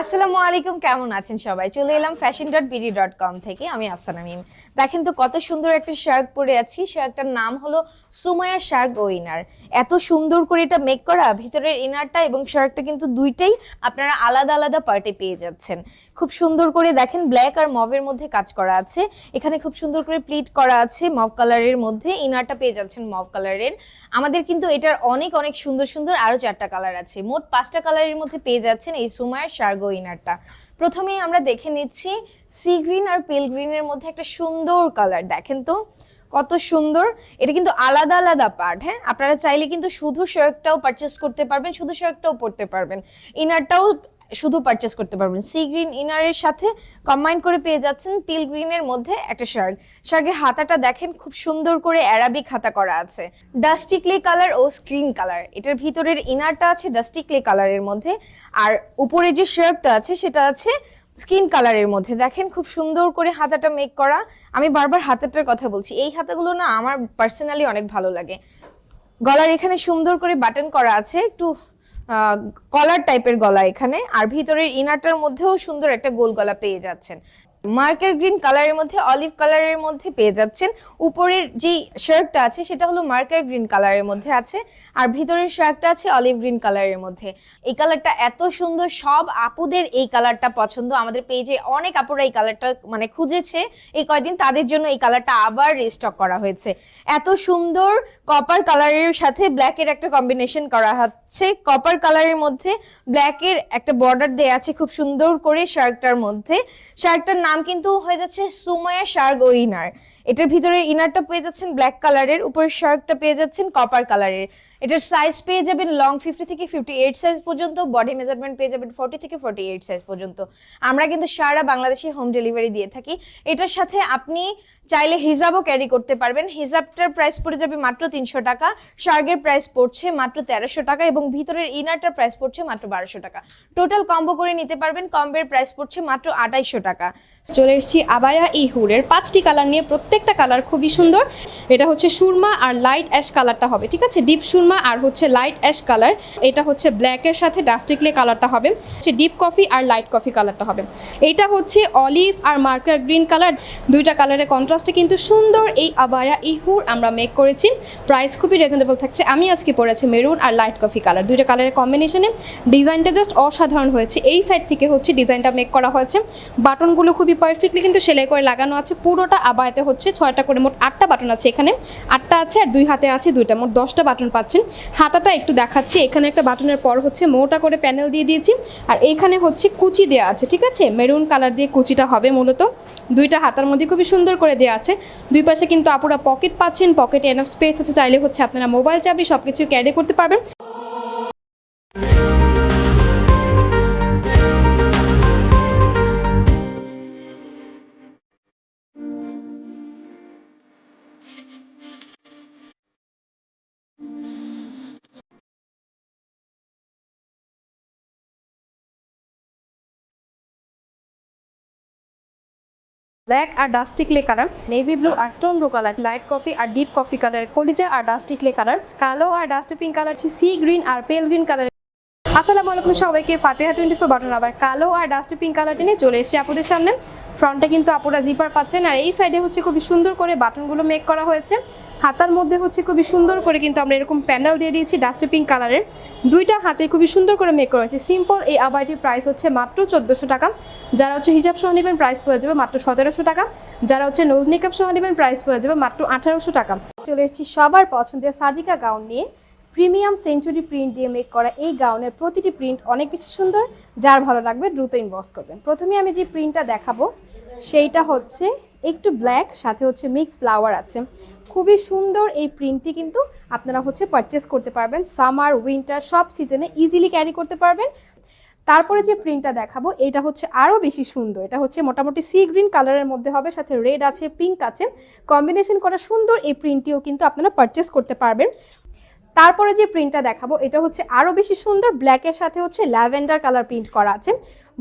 আসসালামু আলাইকুম, কেমন আছেন সবাই? চলে এলাম fashion dot BD dot com থেকে, আমি আফসানা মিম। দেখেন তো কত সুন্দর একটা শার্ট পরে আছি শার্টটার নাম হলো সুমায়া শার্ক ও ইনার। এত সুন্দর করে এটা মেক করা, ভিতরের ইনারটা এবং শার্টটা কিন্তু দুইটাই আপনারা আলাদা আলাদা পার্টে পেয়ে যাচ্ছেন। খুব সুন্দর করে দেখেন ব্ল্যাক আর মভের মধ্যে কাজ করা আছে। এখানে খুব সুন্দর করে প্লিট করা আছে মভ কালারের মধ্যে, ইনারটা পেয়ে যাচ্ছেন মভ কালারের আমাদের কিন্তু এটার অনেক অনেক সুন্দর সুন্দর আরও চারটা কালার আছে। মোট পাঁচটা কালারের মধ্যে পেয়ে যাচ্ছেন এই সুমায়ার শার্গো ইনারটা প্রথমেই আমরা দেখে নিচ্ছি সি গ্রিন আর পিল গ্রিনের মধ্যে একটা সুন্দর কালার দেখেন তো? কত সুন্দর। এটা কিন্তু আলাদা আলাদা পার্ট হ্যাঁ? আপনারা চাইলে কিন্তু শুধু শার্টটাও পারচেস করতে পারবেন, শুধু শার্টটাও পড়তে পারবেন। ইনারটাও শুধু পারচেস করতে পারবেন। সি গ্রিন ইনারের সাথে কম্বাইন করে পেয়ে যাচ্ছেন পিল গ্রিনের মধ্যে একটা শার্ট শার্টের হাতাটা দেখেন, খুব সুন্দর করে অ্যারাবিক হাতা করা আছে। ডাস্টি ক্লে কালার ও স্ক্রিন কালার এটার ভিতরের ইনারটা আছে ডাস্টি ক্লে কালারের মধ্যে। আর উপরে যে শার্টটা আছে, সেটা আছে স্কিন কালারের মধ্যে। দেখেন, খুব সুন্দর করে হাতাটা মেক করা। আমি বারবার হাতাটার কথা বলছি। এই হাতাগুলো না আমার পার্সোনালি অনেক ভালো লাগে। গলার এখানে সুন্দর করে বাটন করা আছে। একটু কলার টাইপের গলা এখানে, আর ভিতরের ইনারটার মধ্যেও সুন্দর একটা গোল গলা পেয়ে যাচ্ছেন। মার্কার গ্রিন কালারের মধ্যে, অলিভ কালারের মধ্যে পেয়ে যাচ্ছেন। উপরের যে শার্টটা আছে, সেটা হলো মার্কার গ্রিন কালারের মধ্যে আছে, আর ভিতরের শার্টটা আছে অলিভ গ্রিন কালারের মধ্যে। এই কালারটা এত সুন্দর, সব আপুদের এই কালারটা পছন্দ। আমাদের পেজে অনেক আপুরা এই কালারটা মানে খুঁজেছে। এই কয়দিন তাদের জন্য এই কালারটা আবার রিস্টক করা হয়েছে। এত সুন্দর কপার কালারের সাথে ব্ল্যাকের একটা কম্বিনেশন করা হচ্ছে কপার কালারের মধ্যে ব্ল্যাক এর একটা বর্ডার দেয়া আছে খুব সুন্দর করে শার্টটার মধ্যে। শার্কটার নাম কিন্তু হয়ে যাচ্ছে সুময়া শার্ক ও ইনার এটার ভিতরে ইনারটা পেয়ে যাচ্ছেন ব্ল্যাক কালারের উপরের শার্কটা পেয়ে যাচ্ছেন কপার কালারের এটার সাইজ পেয়ে যাবেন লং ফিফটি থেকে ফিফটি এইট সাইজ পর্যন্ত বডি মেজারমেন্ট পেয়ে যাবেন ফর্টি থেকে ফর্টি এইট সাইজ পর্যন্ত। আমরা কিন্তু সারা বাংলাদেশে হোম ডেলিভারি দিয়ে থাকি। এটার সাথে আপনি চাইলে হিজাবও ক্যারি করতে পারবেন। হিজাবটার প্রাইস পড়ে যাবে মাত্র তিনশো টাকা। শার্গের প্রাইস পড়ছে মাত্র তেরোশো টাকা এবং ভিতরের ইনারটার প্রাইস পড়ছে মাত্র বারোশো টাকা। টোটাল কম্বো করে নিতে পারবেন। কম্বের প্রাইস পড়ছে মাত্র আঠাইশো টাকা। চলে এসেছি আবায়া ই হুরের পাঁচটি কালার নিয়ে। প্রত্যেকটা কালার খুবই সুন্দর। এটা হচ্ছে সুরমা আর লাইট অ্যাশ কালারটা হবে, ঠিক আছে? ডিপ সুরমা আর হচ্ছে লাইট অ্যাশ কালার এটা হচ্ছে ব্ল্যাকের সাথে ডাস্টিকলে কালারটা হবে। হচ্ছে ডিপ কফি আর লাইট কফি কালারটা হবে। এইটা হচ্ছে অলিভ আর মার্কার গ্রিন কালার দুইটা কালারের কন্ট্রাস্টে কিন্তু সুন্দর এই আবায়া, এই হুর আমরা মেক করেছি। প্রাইস খুবই রিজনেবল থাকছে। আমি আজকে পরেছি মেরুন আর লাইট কফি কালার দুইটা কালারের কম্বিনেশনে ডিজাইনটা জাস্ট অসাধারণ হয়েছে। এই সাইড থেকে হচ্ছে ডিজাইনটা মেক করা হয়েছে। বাটনগুলো খুবই পারফেক্টলি কিন্তু সেলাই করে লাগানো আছে। পুরোটা আবায়াতে হচ্ছে ছয়টা করে মোট আটটা বাটন আছে এখানে। আটটা আছে আর দুই হাতে আছে দুইটা। মোট দশটা বাটন পাচ্ছেন। হাতাটা একটু দেখাচ্ছি। এখানে একটা বাটনের পর হচ্ছে মোটা করে প্যানেল দিয়ে দিয়েছি। আর এখানে হচ্ছে কুচি দেওয়া আছে, ঠিক আছে? মেরুন কালার দিয়ে কুচিটা হবে মূলত। দুইটা হাতার মধ্যে খুবই সুন্দর করে দেওয়া আছে। দুই পাশে কিন্তু আপুরা পকেট পাচ্ছেন, পকেটে এনাফ স্পেস আছে। চাইলে হচ্ছে আপনারা মোবাইল চাবি সব কিছু ক্যারি করতে পারবেন। ব্ল্যাক আর dusty clay colour, navy blue আর stone blue colour, light coffee আর ডিপ কফি কালার, কলিজা আর ডাস্টি ক্লে কালার, কালো আর dusty pink colour, sea green আর পেল গ্রিন কালার। আসসালামু আলাইকুম সবাইকে, ফাতেহা টোয়েন্টি ফোর বাটন আবার কালো আর ডাস্টি পিঙ্ক কালারটি নিয়ে চলে এসেছি আপুদের সামনে। ফ্রন্টে কিন্তু আপুরা জিপার পাচ্ছেন আর এই সাইডে হচ্ছে খুবই সুন্দর করে বাটনগুলো মেক করা হয়েছে। হাতার মধ্যে হচ্ছে খুবই সুন্দর করে কিন্তু আমরা এরকম প্যান্ডেল দিয়ে দিয়েছি ডাস্টি পিঙ্ক কালারের দুইটা হাতে খুবই সুন্দর করে মেক করা হয়েছে। সিম্পল এই আবাইটির প্রাইস হচ্ছে মাত্র চোদ্দোশো টাকা। যারা হচ্ছে হিজাব সহ নেবেন প্রাইস পড়ে যাবে মাত্র সতেরোশো টাকা। যারা হচ্ছে নোজ মেকআপ সহ নেবেন প্রাইস পড়ে যাবে মাত্র আঠারোশো টাকা। চলে এসেছি সবার পছন্দের সাজিকা গাউন নিয়ে। প্রিমিয়াম সেঞ্চুরি প্রিন্ট দিয়ে মেক করা এই গাউনের প্রতিটি প্রিন্ট অনেক বেশি সুন্দর। যার ভালো লাগবে দ্রুত ইনবক্স করবেন। প্রথমে আমি যে প্রিন্টটা দেখাবো, সেইটা হচ্ছে একটু ব্ল্যাক সাথে হচ্ছে মিক্স ফ্লাওয়ার আছে। খুবই সুন্দর এই প্রিন্টটি কিন্তু আপনারা হচ্ছে পারচেস করতে পারবেন। সামার উইন্টার সব সিজনে ইজিলি ক্যারি করতে পারবেন। তারপরে যে প্রিন্টটা দেখাবো এটা হচ্ছে আরও বেশি সুন্দর। এটা হচ্ছে মোটামুটি সি গ্রিন কালারের মধ্যে হবে, সাথে রেড আছে পিঙ্ক আছে। কম্বিনেশন করা সুন্দর এই প্রিন্টটিও কিন্তু আপনারা পারচেস করতে পারবেন। তারপরে যে প্রিন্টটা দেখাবো, এটা হচ্ছে আরও বেশি সুন্দর ব্ল্যাকের সাথে হচ্ছে ল্যাভেন্ডার কালার প্রিন্ট করা আছে।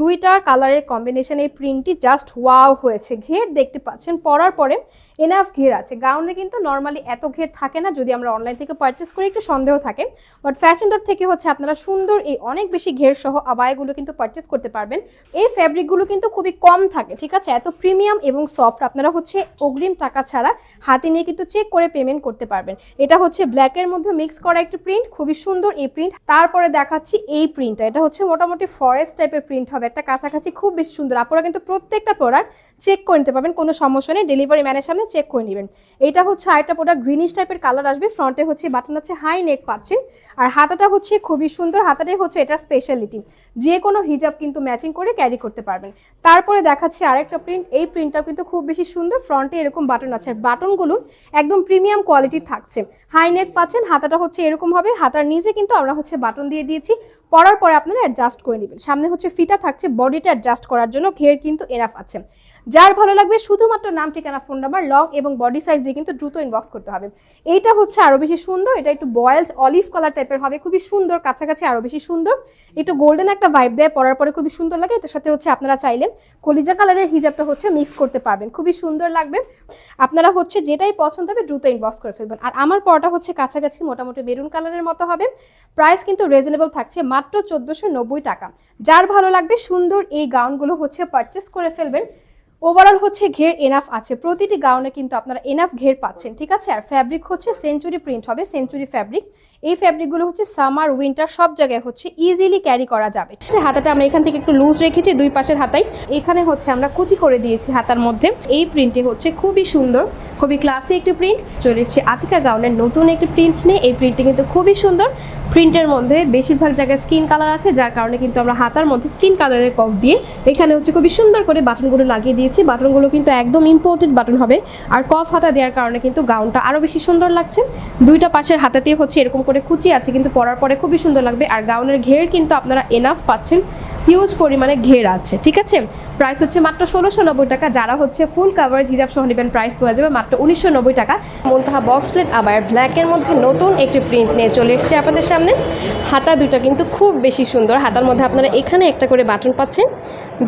দুইটা কালারের কম্বিনেশন এই প্রিন্টটি জাস্ট ওয়াও হয়েছে। ঘের দেখতে পাচ্ছেন, পরার পরে এনাফ ঘের আছে। গাউনে কিন্তু নর্মালি এত ঘের থাকে না, যদি আমরা অনলাইন থেকে পারচেস করি, একটু সন্দেহ থাকে। বাট ফ্যাশন ডট থেকে হচ্ছে আপনারা সুন্দর এই অনেক বেশি ঘের সহ আবায়গুলো কিন্তু পারচেস করতে পারবেন। এই ফ্যাব্রিকগুলো কিন্তু খুবই কম থাকে, ঠিক আছে? এত প্রিমিয়াম এবং সফট আপনারা হচ্ছে অগ্রিম টাকা ছাড়া হাতে নিয়ে কিন্তু চেক করে পেমেন্ট করতে পারবেন। এটা হচ্ছে ব্ল্যাকের মধ্যে মিক্স করা একটি প্রিন্ট খুবই সুন্দর এই প্রিন্ট তারপরে দেখাচ্ছি এই প্রিন্টটা এটা হচ্ছে মোটামুটি ফরেস্ট টাইপের প্রিন্ট একটা কাছাকাছি খুব বেশি সুন্দর। আপনারা কিন্তু প্রত্যেকটা প্রোডাক্ট চেক করে নিতে পারবেন, কোনো সমস্যা নেই। ডেলিভারি ম্যানের সামনে চেক করে নেবেন। এটা হচ্ছে আরেকটা প্রোডাক্ট গ্রিনিশ টাইপের কালার আসবে। ফ্রন্টে হচ্ছে বাটন আছে হাই নেক পাচ্ছেন আর হাতাটা হচ্ছে খুবই সুন্দর। হাতাটাই হচ্ছে এটার স্পেশালিটি যে কোনো হিজাব কিন্তু ম্যাচিং করে ক্যারি করতে পারবেন। তারপরে দেখাচ্ছে আরেকটা প্রিন্ট এই প্রিন্টটাও কিন্তু খুব বেশি সুন্দর। ফ্রন্টে এরকম বাটন আছে। আর বাটনগুলো একদম প্রিমিয়াম কোয়ালিটি থাকছে। হাই নেক পাচ্ছেন, হাতাটা হচ্ছে এরকম হবে। হাতার নিচে কিন্তু আমরা হচ্ছে বাটন দিয়ে দিয়েছি। পরার পরে আপনারা অ্যাডজাস্ট করে নেবেন। সামনে হচ্ছে ফিতা থাকছে বডিটা অ্যাডজাস্ট করার জন্য ঘের কিন্তু এনাফ আছে। যার ভালো লাগবে শুধুমাত্র নাম, ঠিকানা ফোন নাম্বার লং এবং বডি সাইজ দিয়ে কিন্তু দ্রুত ইনবক্স করতে হবে। এইটা হচ্ছে আরও বেশি সুন্দর, এটা একটু বয়েলড অলিভ কালার টাইপের হবে, খুবই সুন্দর, কাছাকাছি আরও বেশি সুন্দর। একটু গোল্ডেন একটা ভাইব দেয়, পরার পরে খুবই সুন্দর লাগে, এটার সাথে হচ্ছে আপনারা চাইলে কলিজা কালারের হিজাবটা হচ্ছে মিক্স করতে পারবেন, খুবই সুন্দর লাগবে। আপনারা হচ্ছে যেটাই পছন্দ হবে দ্রুত ইনবক্স করে ফেলবেন। আর আমার পরটা হচ্ছে কাছাকাছি মোটামুটি মেরুন কালারের মতো হবে প্রাইস কিন্তু রিজনেবল থাকছে মাত্র চোদ্দোশো টাকা। যার ভালো লাগবে সুন্দর এই গাউনগুলো হচ্ছে পারচেস করে ফেলবেন ওভারঅল হচ্ছে ঘের এনাফ আছে। প্রতিটি গাউনে কিন্তু আপনারা এনাফ ঘের পাচ্ছেন, ঠিক আছে? আর ফ্যাব্রিক হচ্ছে সেঞ্চুরি প্রিন্ট হবে সেঞ্চুরি ফ্যাব্রিক এই ফ্যাব্রিকগুলো হচ্ছে সামার উইন্টার সব জায়গায় হচ্ছে ইজিলি ক্যারি করা যাবে। হাতাটা আমরা এখান থেকে একটু লুজ রেখেছি, দুই পাশের হাতায়। এখানে হচ্ছে আমরা কুচি করে দিয়েছি হাতার মধ্যে। এই প্রিন্টে হচ্ছে খুবই সুন্দর খুবই ক্লাসি একটি প্রিন্ট চলে এসেছে আতিকা গাউনের নতুন একটি প্রিন্ট নিয়ে। এই প্রিন্টটি কিন্তু খুবই সুন্দর। প্রিন্টের মধ্যে বেশিরভাগ জায়গায় স্কিন কালার আছে, যার কারণে কিন্তু আমরা হাতার মধ্যে স্কিন কালারের কফ দিয়ে এখানে হচ্ছে খুবই সুন্দর করে বাটনগুলো লাগিয়ে দিয়েছি। বাটনগুলো কিন্তু একদম ইম্পর্টেন্ট বাটন হবে। আর কফ হাতা দেওয়ার কারণে কিন্তু গাউনটা আরও বেশি সুন্দর লাগছে। দুইটা পাশের হাতাতেই হচ্ছে এরকম করে কুচি আছে, কিন্তু পরার পরে খুবই সুন্দর লাগবে। আর গাউনের ঘের কিন্তু আপনারা এনাফ পাচ্ছেন। হিউজ পরিমাণে ঘের আছে, ঠিক আছে? প্রাইস হচ্ছে মাত্র ষোলোশো নব্বই টাকা। যারা হচ্ছে ফুল কাভারেজ হিজাব সহ নেবেন প্রাইস পাওয়া যাবে মাত্র উনিশশো নব্বই টাকা। মন্তাহা বক্স প্লেট আবার ব্ল্যাকের মধ্যে নতুন একটি প্রিন্ট নিয়ে চলে এসেছে আপনাদের সামনে। হাতা দুটো কিন্তু খুব বেশি সুন্দর। হাতার মধ্যে আপনারা এখানে একটা করে বাটন পাচ্ছেন।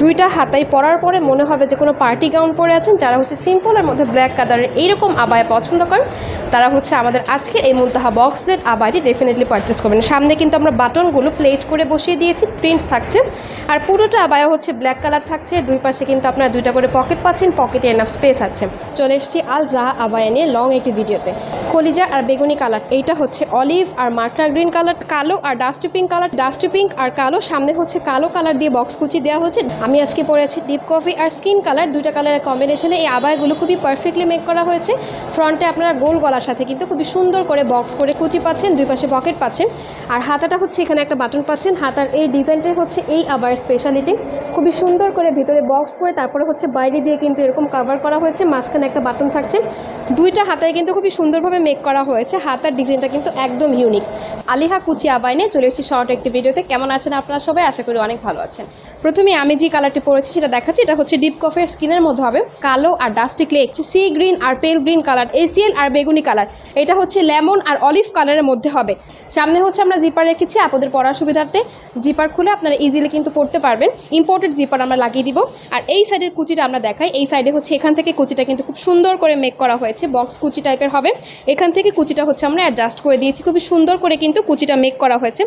দুইটা হাতায় পরার পরে মনে হবে যে কোনো পার্টি গাউন পরে আছেন। যারা হচ্ছে সিম্পলের মধ্যে ব্ল্যাক কালারের এইরকম আবায় পছন্দ করেন, তারা হচ্ছে আমাদের আজকের এই মুলতাহা বক্স প্লেট আবায়টি ডেফিনেটলি পারচেস করবেন। সামনে কিন্তু আমরা বাটনগুলো প্লেট করে বসিয়ে দিয়েছি প্রিন্ট থাকছে। আর পুরোটা আবায়া হচ্ছে ব্ল্যাক কালার থাকছে। দুই পাশে কিন্তু আপনারা দুইটা করে পকেট পাচ্ছেন, পকেটে এনাফ স্পেস আছে। চলে এসেছি আল জাহা আবায়া নিয়ে লং একটি ভিডিওতে। কলিজা আর বেগুনি কালার এইটা হচ্ছে অলিভ আর মার্কার গ্রিন কালার কালো আর dusty pink colour dusty pink আর কালো, সামনে হচ্ছে কালো কালার দিয়ে বক্স কুচি দেওয়া হচ্ছে আমি আজকে পরে আছি ডিপ কফি আর স্কিন কালার দুইটা কালারের কম্বিনেশনে এই আবায়গুলো খুবই পারফেক্টলি মেক করা হয়েছে। ফ্রন্টে আপনারা গোল গলার সাথে কিন্তু খুবই সুন্দর করে বক্স করে কুচি পাচ্ছেন, দুই পাশে পকেট পাচ্ছেন। আর হাতাটা হচ্ছে এখানে একটা বাটন পাচ্ছেন, হাতার এই ডিজাইনটাই হচ্ছে এই আবার স্পেশালিটি খুবই সুন্দর করে ভিতরে বক্স করে তারপরে হচ্ছে বাইরে দিয়ে কিন্তু এরকম কাভার করা হয়েছে, মাঝখানে একটা বাটন থাকছে। দুইটা হাতায় কিন্তু খুবই সুন্দরভাবে মেক করা হয়েছে, হাতার ডিজাইনটা কিন্তু একদম ইউনিক আলিহা কুচি আবাইনে চলে এসেছি শর্ট একটি ভিডিওতে। কেমন আছেন আপনারা সবাই? আশা করি অনেক ভালো আছেন। প্রথমে আমি যে কালারটি পরেছি সেটা দেখাচ্ছি। এটা হচ্ছে ডিপ কফের স্কিনের মধ্যে হবে। কালো আর ডাস্টি ক্লে সি গ্রিন আর পেল গ্রিন কালার এসিএল আর বেগুনি কালার এটা হচ্ছে লেমন আর অলিভ কালারের মধ্যে হবে। সামনে হচ্ছে আমরা জিপার রেখেছি আপনাদের পড়ার সুবিধার্থে। জিপার খুলে আপনারা ইজিলি কিন্তু পড়তে পারবেন। ইম্পোর্টেড জিপার আমরা লাগিয়ে দিব। আর এই সাইডের কুচিটা আমরা দেখাই। এই সাইডে হচ্ছে এখান থেকে কুচিটা কিন্তু খুব সুন্দর করে মেক করা হয়েছে। বক্স কুচি টাইপের হবে। এখান থেকে কুচিটা হচ্ছে আমরা অ্যাডজাস্ট করে দিয়েছি। খুবই সুন্দর করে কিন্তু কুচিটা মেক করা হয়েছে।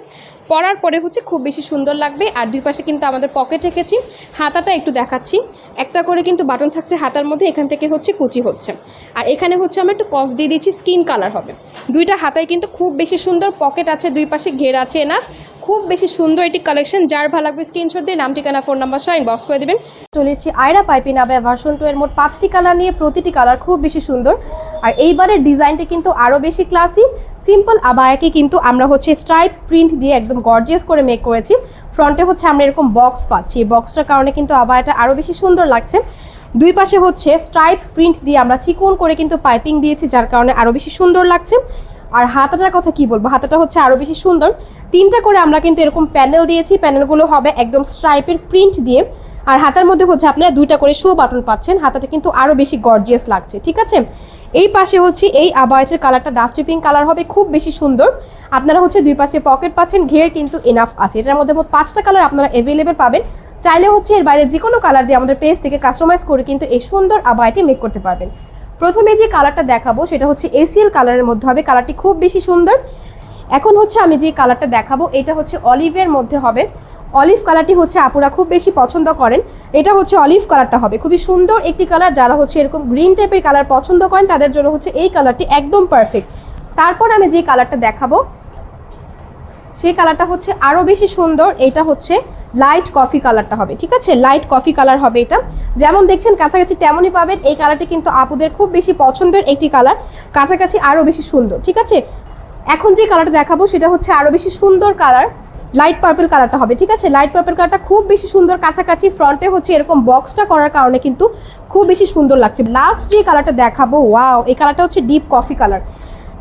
পরার পরে হচ্ছে খুব বেশি সুন্দর লাগবে। আর দুই পাশে কিন্তু আমাদের পকেট রেখেছি। হাতাটা একটু দেখাচ্ছি। একটা করে কিন্তু বাটন থাকছে হাতার মধ্যে, এখান থেকে হচ্ছে কুচি হচ্ছে। আর এখানে হচ্ছে আমরা একটু কফ দিয়ে দিচ্ছি স্কিন কালার হবে। দুইটা হাতায় কিন্তু খুব বেশি সুন্দর পকেট আছে, দুই পাশে ঘের আছে এনাফ খুব বেশি সুন্দর একটি কালেকশন যার ভালো লাগবে স্ক্রিনশট দিয়ে, নাম, ঠিকানা ফোন নাম্বার সহ ইনবক্স করে দেবেন। চলে এসেছি আয়রা পাইপিন আবে ভার্সন টু এর মোট পাঁচটি কালার নিয়ে, প্রতিটি কালার খুব বেশি সুন্দর। আর এইবারের ডিজাইনটা কিন্তু আরও বেশি ক্লাসি সিম্পল আবায়াকে কিন্তু আমরা হচ্ছে স্ট্রাইপ প্রিন্ট দিয়ে একদম গর্জিয়াস করে মেক করেছি। ফ্রন্টে হচ্ছে আমরা এরকম বক্স পাচ্ছি। এই বক্সটার কারণে কিন্তু আবায়াটা আরও বেশি সুন্দর লাগছে। দুই পাশে হচ্ছে স্ট্রাইপ প্রিন্ট দিয়ে আমরা চিকন করে কিন্তু পাইপিং দিয়েছি, যার কারণে আরও বেশি সুন্দর লাগছে। আর হাতাটার কথা কি বলব? হাতাটা হচ্ছে আরও বেশি সুন্দর। তিনটা করে আমরা কিন্তু এরকম প্যানেল দিয়েছি। প্যানেলগুলো হবে একদম স্ট্রাইপের প্রিন্ট দিয়ে। আর হাতার মধ্যে হচ্ছে আপনারা দুইটা করে শো বাটন পাচ্ছেন। হাতাটা কিন্তু আরও বেশি গর্জিয়াস লাগছে, ঠিক আছে? এই পাশে হচ্ছে এই আবায়াচের কালারটা ডাস্টি পিঙ্ক কালার হবে, খুব বেশি সুন্দর। আপনারা হচ্ছে দুই পাশে পকেট পাচ্ছেন, ঘের কিন্তু এনাফ আছে। এটার মধ্যে মোট পাঁচটা কালার আপনারা অ্যাভেলেবেল পাবেন। চাইলে হচ্ছে এর বাইরে যে কোনো কালার দিয়ে আমাদের পেজ থেকে কাস্টমাইজ করে কিন্তু এই সুন্দর আবায়াটি মেক করতে পারবেন। প্রথমে যে কালারটা দেখাবো, সেটা হচ্ছে এসিএল কালারের মধ্যে হবে। কালারটি খুব বেশি সুন্দর। এখন হচ্ছে আমি যে কালারটা দেখাবো, এটা হচ্ছে অলিভের মধ্যে হবে। অলিভ কালারটি হচ্ছে আপুরা খুব বেশি পছন্দ করেন। এটা হচ্ছে অলিভ কালারটা হবে। খুবই সুন্দর একটি কালার। যারা হচ্ছে এরকম গ্রিন টাইপের কালার পছন্দ করেন, তাদের জন্য হচ্ছে এই কালারটি একদম পারফেক্ট। তারপর আমি যে কালারটা দেখাবো সেই কালারটা হচ্ছে আরও বেশি সুন্দর। এটা হচ্ছে লাইট কফি কালারটা হবে, ঠিক আছে? লাইট কফি কালার হবে এটা। যেমন দেখছেন, কাছাকাছি তেমনই পাবেন। এই কালারটি কিন্তু আপুদের খুব বেশি পছন্দের একটি কালার কাছাকাছি আরও বেশি সুন্দর, ঠিক আছে? এখন যে কালারটা দেখাবো, সেটা হচ্ছে আরও বেশি সুন্দর কালার লাইট পার্পল কালারটা হবে, ঠিক আছে? লাইট পার্পেল কালারটা খুব বেশি সুন্দর। কাছাকাছি ফ্রন্টে হচ্ছে এরকম বক্সটা করার কারণে কিন্তু খুব বেশি সুন্দর লাগছে। লাস্ট যে কালারটা দেখাবো ওয়াও এই কালারটা হচ্ছে ডিপ কফি কালার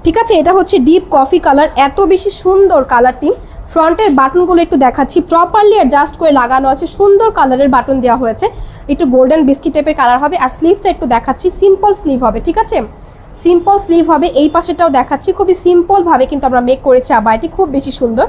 ঠিক আছে, এটা হচ্ছে ডিপ কফি কালার এত বেশি সুন্দর কালারটি ফ্রন্টের বাটনগুলো একটু দেখাচ্ছি প্রপারলি অ্যাডজাস্ট করে লাগানো আছে, সুন্দর কালারের বাটন দেওয়া হয়েছে। একটু গোল্ডেন বিস্কিট টাইপের কালার হবে, আর স্লিভটা একটু দেখাচ্ছি সিম্পল স্লিভ হবে, ঠিক আছে? সিম্পল স্লিভ হবে, এই পাশেটাও দেখাচ্ছি, খুবই সিম্পলভাবে কিন্তু আমরা মেক করেছি, আবার এটি খুব বেশি সুন্দর।